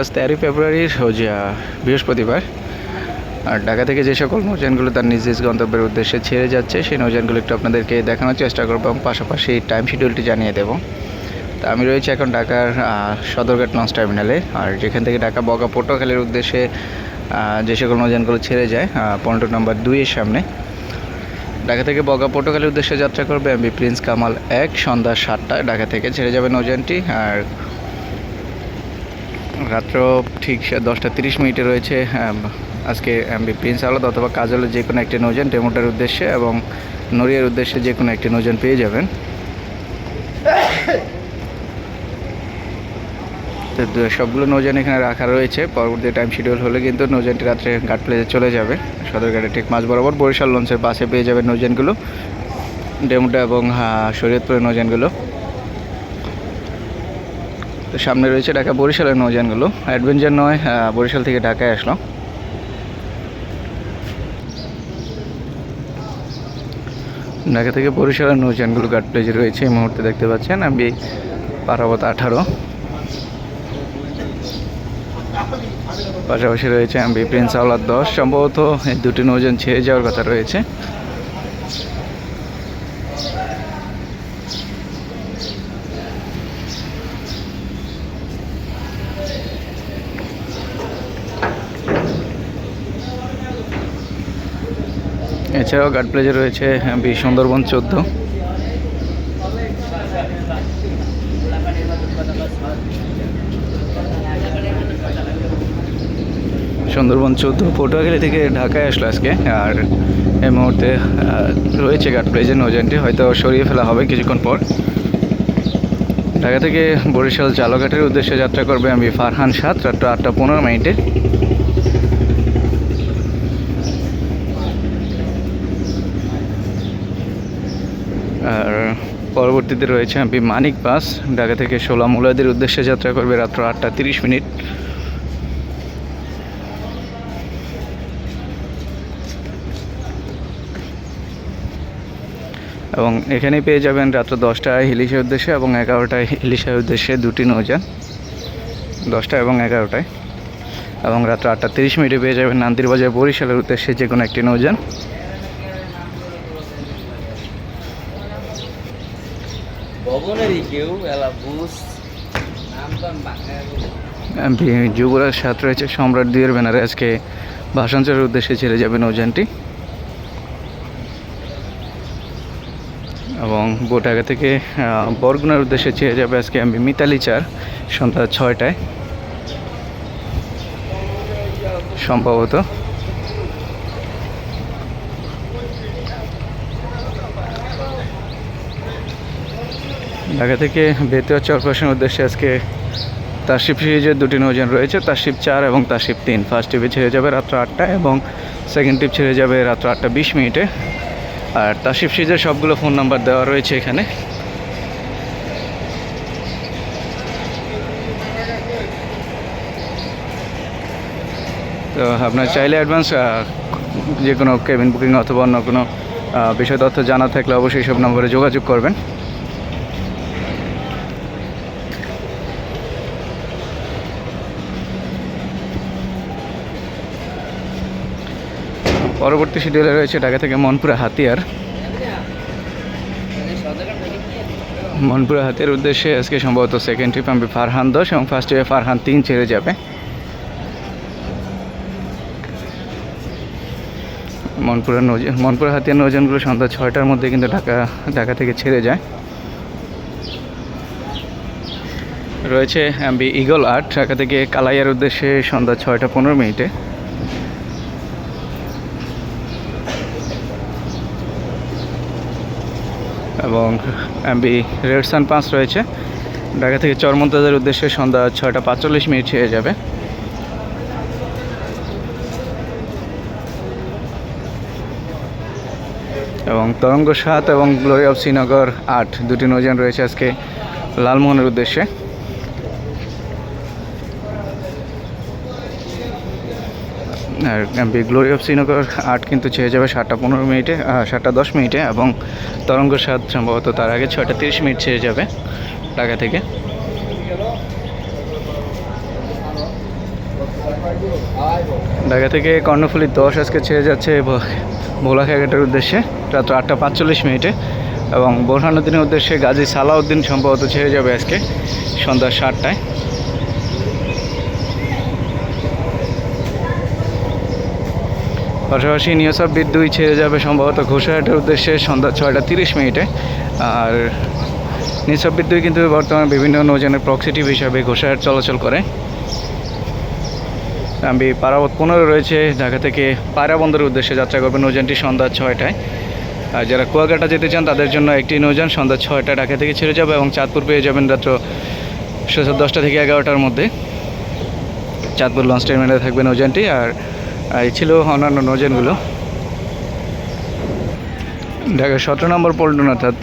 আজ তেরোই ফেব্রুয়ারি সোজা বৃহস্পতিবার। আর ঢাকা থেকে যে সকল নৌযানগুলো তার নিজ নিজ গন্তব্যের উদ্দেশ্যে ছেড়ে যাচ্ছে, সেই নৌযানগুলো একটু আপনাদেরকে দেখানোর চেষ্টা করব এবং পাশাপাশি টাইম শিডিউলটি জানিয়ে দেবো। তা আমি রয়েছি এখন ঢাকার সদরঘাট লঞ্চ টার্মিনালে আর যেখান থেকে ঢাকা বগা পটুয়াখালীর উদ্দেশ্যে যে সকল নৌযানগুলো ছেড়ে যায় পনেরো নম্বর দুইয়ের সামনে। ঢাকা থেকে বগা পটুয়াখালীর উদ্দেশ্যে যাত্রা করবে এমবি প্রিন্স কামাল এক, সন্ধ্যা সাতটায়। ঢাকা থেকে ছেড়ে যাবে নৌযানটি। আর রাত্র ঠিক দশটা তিরিশ মিনিটে রয়েছে আজকে প্রিন্স আলাদ অথবা কাজলের যে কোনো একটি নৌযান ডেমোটার উদ্দেশ্যে এবং নড়িয়ার উদ্দেশ্যে যে কোনো একটি নৌযান পেয়ে যাবেন। তো সবগুলো নৌযান এখানে রাখা রয়েছে, পরবর্তী টাইম শিডিউল হলে কিন্তু নৌযানটি রাত্রে ঘাট প্লেসে চলে যাবে। সদরঘাটে ঠিক মাঝ বরাবর বরিশাল লঞ্চের পাশে পেয়ে যাবেন নৌযানগুলো, ডেমোটা এবং শরীয়তপুরের নৌযানগুলো। তো সামনে রয়েছে ঢাকা বরিশালের নৌযানগুলো। অ্যাডভেঞ্চার নয় বরিশাল থেকে ঢাকায় আসলো ঢাকা থেকে বরিশালের নৌযানগুলো ঘাট প্লেজে রয়েছে, এই মুহূর্তে দেখতে পাচ্ছেন আমি পারাবত আঠারো। পাশাপাশি রয়েছে আমি প্রিন্স আওলাদ দশ। সম্ভবত এই দুটি নৌযান ছেড়ে যাওয়ার কথা রয়েছে। এছাড়াও গার্ড প্লেজে রয়েছে বি, সুন্দরবন চোদ্দ। সুন্দরবন চোদ্দ, পটুয়াখালী থেকে ঢাকায় আসলো আজকে, আর এই মুহূর্তে রয়েছে গার্ড প্লেজে নৌযানটি হয়তো সরিয়ে ফেলা হবে কিছুক্ষণ পর। ঢাকা থেকে বরিশাল জালঘাটের উদ্দেশ্যে যাত্রা করবে আমি ফারহান সাত, রাত্র আটটা পনেরো মিনিটে আর পরবর্তীতে রয়েছে আমি মানিক বাস। ঢাকা থেকে ষোলা মুলাদের উদ্দেশ্যে যাত্রা করবে রাত্র আটটা তিরিশ মিনিট। এবং এখানেই পেয়ে যাবেন রাত্র দশটায় হিলিশের উদ্দেশ্যে এবং এগারোটায় হিলিশের উদ্দেশ্যে দুটি নৌযান। দশটা এবং এগারোটায়। এবং রাত্র আটটা তিরিশ মিনিটে পেয়ে যাবেন নান্দির বাজার বরিশালের উদ্দেশ্যে যে কোনো একটি নৌযান। আমি যুবরাজ সাত রয়েছে, সম্রাট দুইয়ের ব্যানারে আজকে ভাষাঞ্চলের উদ্দেশ্যে ছেড়ে যাবে নৌযানটি এবং বোটাগা থেকে বরগুনার উদ্দেশ্যে ছেড়ে যাবে আজকে এমপি মিতালি চার, সন্ধ্যা ছয়টায়। সম্ভবত। ঢাকা থেকে বেতুয়া চরপাশের উদ্দেশ্যে আজকে তারশিপ সিরিজের দুটি নৌযান রয়েছে তারশিপ চার এবং তারশিপ তিন। ফার্স্ট টিপে ছেড়ে যাবে রাত্র আটটায় এবং সেকেন্ড টিপ ছেড়ে যাবে রাত্র আটটা বিশ মিনিটে। আর তারশিপ সিরিজের সবগুলো ফোন নাম্বার দেওয়া রয়েছে এখানে। তো আপনার চাইলে অ্যাডভান্স যে কোনো কেবিন বুকিং অথবা অন্য কোনো বিষয় তথ্য জানা থাকলে অবশ্যই সব নম্বরে যোগাযোগ করবেন। পরবর্তী শিডিউলে রয়েছে ঢাকা থেকে মনপুরা হাতিয়ার। মানে? মনপুরা হাতিয়ার উদ্দেশ্যে আজকে সম্ভবত সেকেন্ড ট্রিপ আমি ফারহান দশ এবং ফার্স্ট ট্রিপে ফারহান তিন ছেড়ে যাবে। মনপুরা নৌজান মনপুরা হাতিয়ার নৌজানগুলো সন্ধ্যা ছয়টার মধ্যে কিন্তু ঢাকা ঢাকা থেকে ছেড়ে যায়। রয়েছে এমবি ইগল আর্ট ঢাকা থেকে কালাইয়ার উদ্দেশ্যে সন্ধ্যা ছয়টা পনেরো মিনিটে। এবং এমবি রেডসান পাঁচ রয়েছে। ঢাকা থেকে চরমন্তাজের উদ্দেশ্যে সন্ধ্যা ছয়টা পাঁচচল্লিশ মিনিট হয়ে যাবে। এবং তরঙ্গ সাত এবং গ্লোরি অফ শ্রীনগর আট, দুটি নৌযান রয়েছে আজকে লালমোহনের উদ্দেশ্যে। আর গ্লোরি অফ শ্রীনগর আট কিন্তু ছেড়ে যাবে সাতটা পনেরো মিনিটে সাতটা দশ মিনিটে এবং তরঙ্গ সাত সম্ভবত তার আগে ছয়টা তিরিশ মিনিট ছেড়ে যাবে ঢাকা থেকে। ঢাকা থেকে কর্ণফুলি দশ আজকে ছেড়ে যাচ্ছে ভ- ভোলাঘাটের উদ্দেশ্যে, রাত্র আটটা পাঁচচল্লিশ মিনিটে এবং বোরহানুদ্দিনের উদ্দেশ্যে গাজী সালাউদ্দিন সম্ভবত ছেড়ে যাবে আজকে সন্ধ্যা সাতটায়। পাশাপাশি নিউসাব দুই ছেড়ে যাবে সম্ভবত ঘোষাহাটের উদ্দেশ্যে সন্ধ্যা ছয়টা তিরিশ মিনিটে। আর নিউসাব দুই কিন্তু বর্তমানে বিভিন্ন নৌযানের প্রক্সিটিভ হিসাবে ঘোষাহাট চলাচল করে। আমি পারাবত পনেরো রয়েছে, ঢাকা থেকে পায়রা বন্দরের উদ্দেশ্যে যাত্রা করবে নৌযানটি সন্ধ্যা ছয়টায়। আর যারা কুয়াকাটা যেতে চান, তাদের জন্য একটি নৌযান সন্ধ্যা ছয়টা ঢাকা থেকে ছেড়ে যাবে এবং চাঁদপুর পেয়ে যাবেন রাত্র দশটা থেকে এগারোটার মধ্যে। চাঁদপুর লঞ্চ টার্মিনালে থাকবে নৌযানটি। আর আর এই ছিল অন্যান্য নৌযানগুলো। ঢাকা সতেরো নম্বর পল্টন অর্থাৎ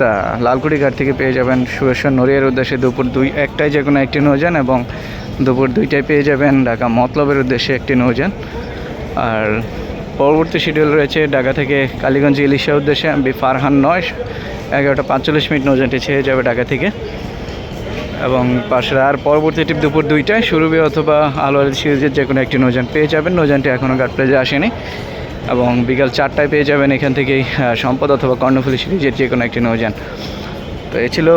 লালকুড়ি ঘাট থেকে পেয়ে যাবেন সুরেশ্বর নড়িয়ার উদ্দেশ্যে দুপুর দুই, একটাই যে কোনো একটি নৌযান এবং দুপুর দুইটায় পেয়ে যাবেন ঢাকা মতলবের উদ্দেশ্যে একটি নৌযান। আর পরবর্তী শিডিউল রয়েছে ঢাকা থেকে কালীগঞ্জ ইলিশা উদ্দেশ্যে বি ফারহান নয়, এগারোটা পাঁচচল্লিশ মিনিট নৌযানটি ছেড়ে যাবে ঢাকা থেকে। এবং পাশে আর পরবর্তী টিপ দুপুর দুইটায়, সুরভি অথবা আলোয়ার সিরিজের যে কোনো একটি নৌযান পেয়ে যাবেন। নৌযানটি এখনও ঘাট প্লেজে আসেনি এবং বিকাল চারটায় পেয়ে যাবেন এখান থেকেই সম্পদ অথবা কর্ণফুলি সিরিজের যে কোনো একটি নৌযান। তো এ ছিল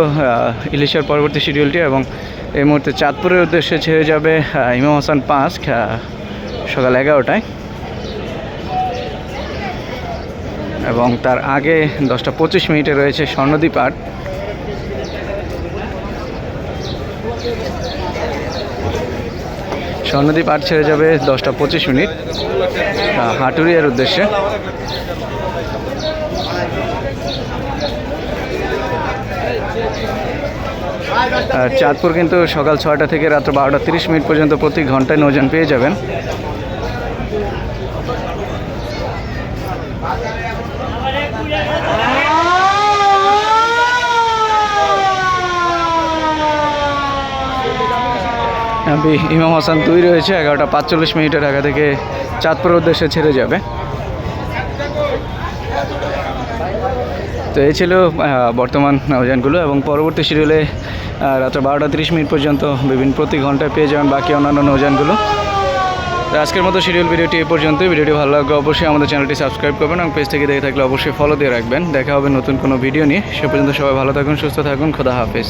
ইলিশার পরবর্তী শিডিউলটি এবং এই মুহূর্তে চাঁদপুরের উদ্দেশ্যে ছেড়ে যাবে ইমাম হাসান পাঁচ সকাল এগারোটায়। এবং তার আগে দশটা পঁচিশ মিনিটে রয়েছে স্বর্ণদ্বীপ আট। স্বর্ণদ্বীপ আট ছেড়ে যাবে দশটা পঁচিশ মিনিট। হাটুরিয়ার উদ্দেশ্যে। আর চাঁদপুর কিন্তু সকাল ছয়টা থেকে রাত্র বারোটা তিরিশ মিনিট পর্যন্ত প্রতি ঘন্টায় নৌযান পেয়ে যাবেন। আমি ইমাম হাসান দুই রয়েছে এগারোটা পাঁচচল্লিশ মিনিটে ঢাকা থেকে চাঁদপুর উদ্দেশ্যে ছেড়ে যাবে। তো এই ছিল বর্তমান নৌযানগুলো এবং পরবর্তী শিডিউলে রাত্র বারোটা তিরিশ মিনিট পর্যন্ত বিভিন্ন প্রতি ঘন্টায় পেয়ে যাবেন বাকি অন্যান্য নৌযানগুলো তো আজকের মতো শিডিউল ভিডিওটি এই পর্যন্ত ভিডিওটি ভালো লাগলে অবশ্যই আমাদের চ্যানেলটি সাবস্ক্রাইব করবেন এবং পেজ থেকে দেখে থাকলে অবশ্যই ফলো দিয়ে রাখবেন। দেখা হবে নতুন কোনো ভিডিও নিয়ে। সে পর্যন্ত সবাই ভালো থাকুন, সুস্থ থাকুন, খোদা হাফেজ।